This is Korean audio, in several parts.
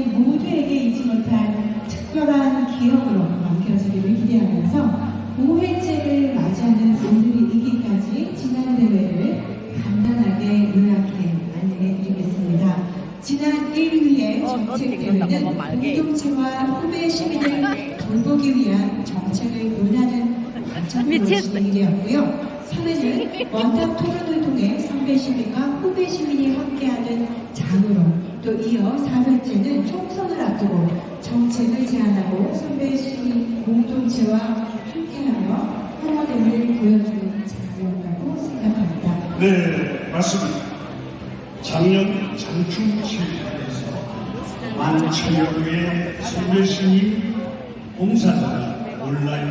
모두에게 잊지 못할 특별한 기억으로 남겨지기를 기대하면서 5회째를 맞이하는 오늘이기까지 지난 대회를 간단하게 요약해 안내해 드리겠습니다. 지난 1위의 어, 정책 어떻게 그런다고 대회는 뭐 말게. 공동체와 후배 시민을 돌보기 위한 정책을 논하는 관점으로 미치겠어. 진행이 되었고요. 3회는 원탁 토론을 통해 선배 시민과 후배 시민이 함께하는 이어 4회째는 총선을 앞두고 정책을 제안하고 선배 시민 공동체와 함께하며 하나됨을 보여주는 장이었다고 생각합니다. 네, 맞습니다. 작년 장충치에서 만 천여 개의 선배 시민 봉사자가 온라인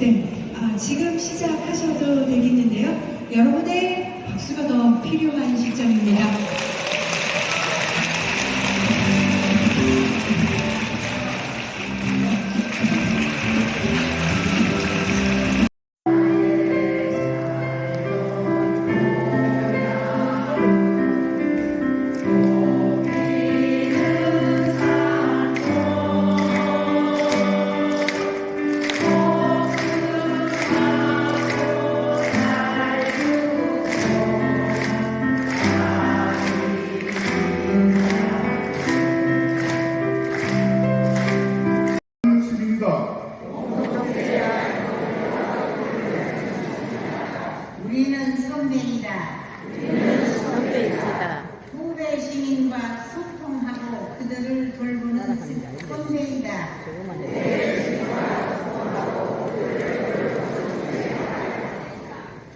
네, 아, 지금 시작하셔도 되겠는데요. 여러분의 박수가 더 필요한 시점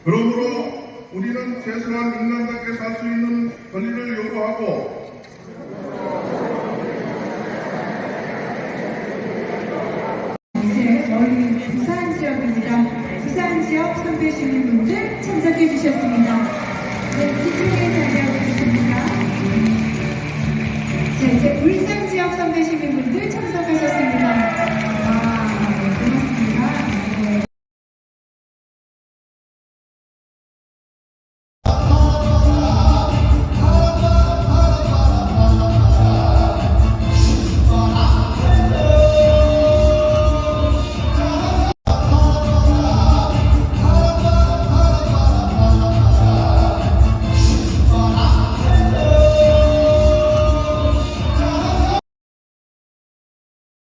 그러므로 우리는 최소한 인간답게 살 수 있는 권리를 요구하고 이제 저희 부산 지역입니다. 부산 지역 선배 시민분들 참석해 주셨습니다. 네, 뒤쪽에 자리하고 계십니다. 자, 이제 울산 지역 선배 시민분들 참석하셨습니다.